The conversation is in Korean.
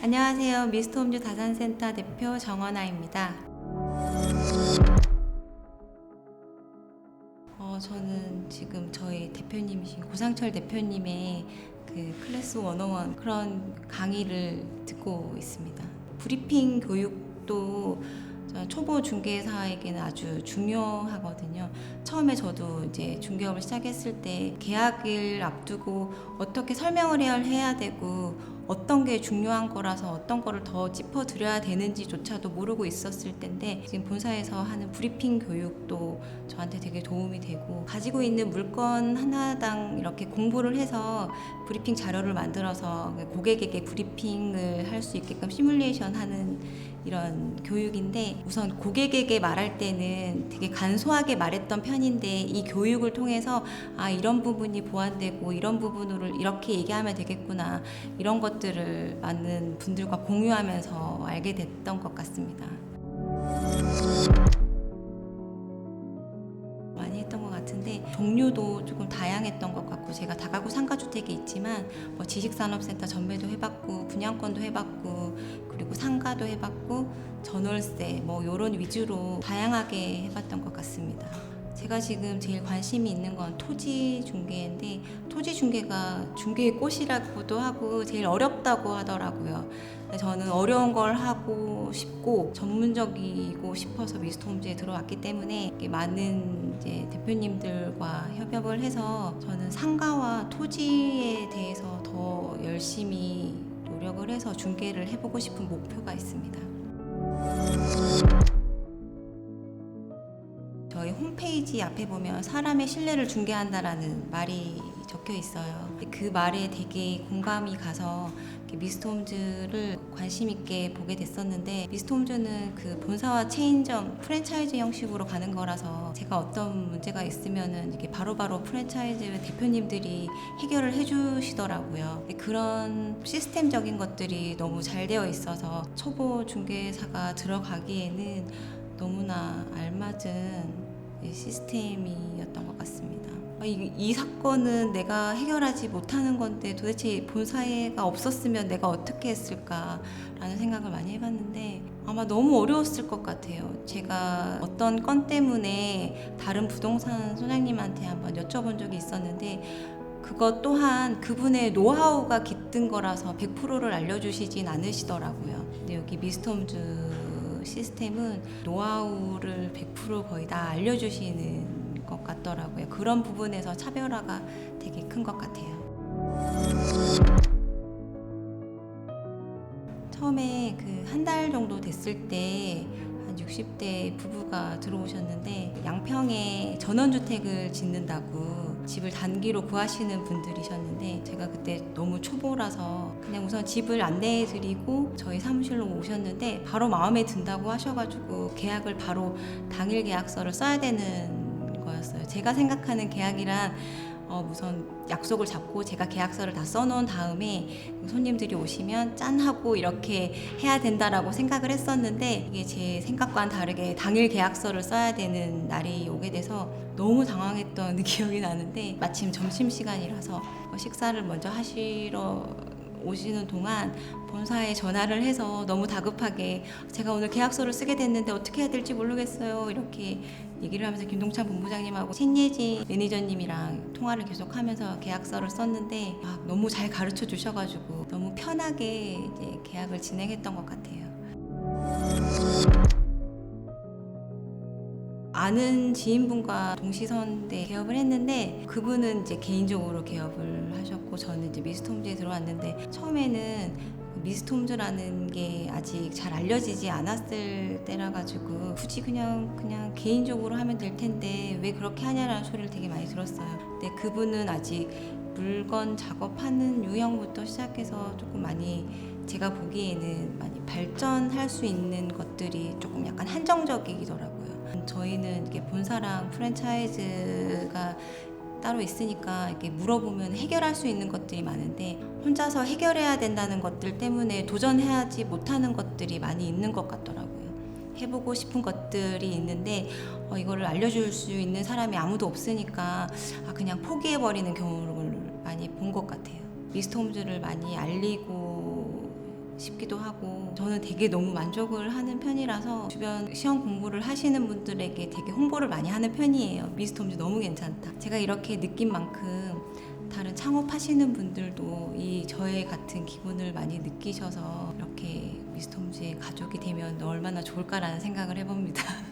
안녕하세요. 미스터홈즈 다산센터 대표 정원아입니다. 어, 저는 지금 저희 대표님이신 고상철 대표님의 그 클래스 101 그런 강의를 듣고 있습니다. 브리핑 교육도 저 초보 중개사에게는 아주 중요하거든요. 처음에 저도 이제 중개업을 시작했을 때 계약을 앞두고 어떻게 설명을 해야 되고 어떤 게 중요한 거라서 어떤 거를 더 짚어드려야 되는지조차도 모르고 있었을 텐데 지금 본사에서 하는 브리핑 교육도 저한테 되게 도움이 되고 가지고 있는 물건 하나당 이렇게 공부를 해서 브리핑 자료를 만들어서 고객에게 브리핑을 할 수 있게끔 시뮬레이션 하는 이런 교육인데 우선 고객에게 말할 때는 되게 간소하게 말했던 편인데 이 교육을 통해서 아 이런 부분이 보완되고 이런 부분으로 이렇게 얘기하면 되겠구나. 이런 것 들을 많은 분들과 공유하면서 알게 됐던 것 같습니다. 많이 했던 것 같은데 종류도 조금 다양했던 것 같고 제가 다가구 상가주택에 있지만 뭐 지식산업센터 전매도 해봤고 분양권도 해봤고 그리고 상가도 해봤고 전월세 뭐 이런 위주로 다양하게 해봤던 것 같습니다. 제가 지금 제일 관심이 있는 건 토지 중개인데 토지 중개가 중개의 꽃이라고도 하고 제일 어렵다고 하더라고요. 저는 어려운 걸 하고 싶고 전문적이고 싶어서 미스터홈즈에 들어왔기 때문에 많은 이제 대표님들과 협업을 해서 저는 상가와 토지에 대해서 더 열심히 노력을 해서 중개를 해보고 싶은 목표가 있습니다. 앞에 보면 사람의 신뢰를 중개한다라는 말이 적혀 있어요. 그 말에 되게 공감이 가서 미스터홈즈를 관심 있게 보게 됐었는데 미스터홈즈는 그 본사와 체인점 프랜차이즈 형식으로 가는 거라서 제가 어떤 문제가 있으면은 이게 바로 바로 프랜차이즈 대표님들이 해결을 해주시더라고요. 그런 시스템적인 것들이 너무 잘 되어 있어서 초보 중개사가 들어가기에는 너무나 알맞은 시스템이었던 것 같습니다. 아, 이, 이 사건은 내가 해결하지 못하는 건데 도대체 본사가 없었으면 내가 어떻게 했을까라는 생각을 많이 해봤는데 아마 너무 어려웠을 것 같아요. 제가 어떤 건 때문에 다른 부동산 소장님한테 한번 여쭤본 적이 있었는데 그것 또한 그분의 노하우가 깃든 거라서 100%를 알려주시진 않으시더라고요. 근데 여기 미스터 홈즈 시스템은 노하우를 100% 거의 다 알려주시는 것 같더라고요. 그런 부분에서 차별화가 되게 큰 것 같아요. 처음에 그 한 달 정도 됐을 때한 60대 부부가 들어오셨는데 양평에 전원주택을 짓는다고 집을 단기로 구하시는 분들이셨는데 제가 그때 너무 초보라서 그냥 우선 집을 안내해 드리고 저희 사무실로 오셨는데 바로 마음에 든다고 하셔가지고 계약을 바로 당일 계약서를 써야 되는 거였어요. 제가 생각하는 계약이란 어, 우선 약속을 잡고 제가 계약서를 다 써놓은 다음에 손님들이 오시면 짠 하고 이렇게 해야 된다라고 생각을 했었는데 이게 제 생각과는 다르게 당일 계약서를 써야 되는 날이 오게 돼서 너무 당황했던 기억이 나는데 마침 점심 시간이라서 식사를 먼저 하시러 오시는 동안 본사에 전화를 해서 너무 다급하게 제가 오늘 계약서를 쓰게 됐는데 어떻게 해야 될지 모르겠어요. 이렇게 얘기를 하면서 김동찬 본부장님하고 신예진 매니저님이랑 통화를 계속 하면서 계약서를 썼는데 아, 너무 잘 가르쳐 주셔가지고 너무 편하게 이제 계약을 진행했던 것 같아요. 아는 지인분과 동시선대 개업을 했는데 그분은 이제 개인적으로 개업을 하셨고 저는 이제 미스톰즈에 들어왔는데 처음에는 미스톰즈라는 게 아직 잘 알려지지 않았을 때라 가지고 굳이 그냥 그냥 개인적으로 하면 될 텐데 왜 그렇게 하냐라는 소리를 되게 많이 들었어요. 근데 그분은 아직 물건 작업하는 유형부터 시작해서 조금 많이 제가 보기에는 많이 발전할 수 있는 것들이 조금 약간 한정적이더라고요. 저희는 이게 본사랑 프랜차이즈가 따로 있으니까 이렇게 물어보면 해결할 수 있는 것들이 많은데 혼자서 해결해야 된다는 것들 때문에 도전해야지 못하는 것들이 많이 있는 것 같더라고요. 해보고 싶은 것들이 있는데 어, 이거를 알려줄 수 있는 사람이 아무도 없으니까 아, 그냥 포기해버리는 경우를 많이 본 것 같아요. 미스터 홈즈를 많이 알리고 싶기도 하고 저는 되게 너무 만족을 하는 편이라서 주변 시험 공부를 하시는 분들에게 되게 홍보를 많이 하는 편이에요. 미스톰즈 너무 괜찮다. 제가 이렇게 느낀 만큼 다른 창업하시는 분들도 이 저의 같은 기분을 많이 느끼셔서 이렇게 미스톰즈의 가족이 되면 얼마나 좋을까라는 생각을 해봅니다.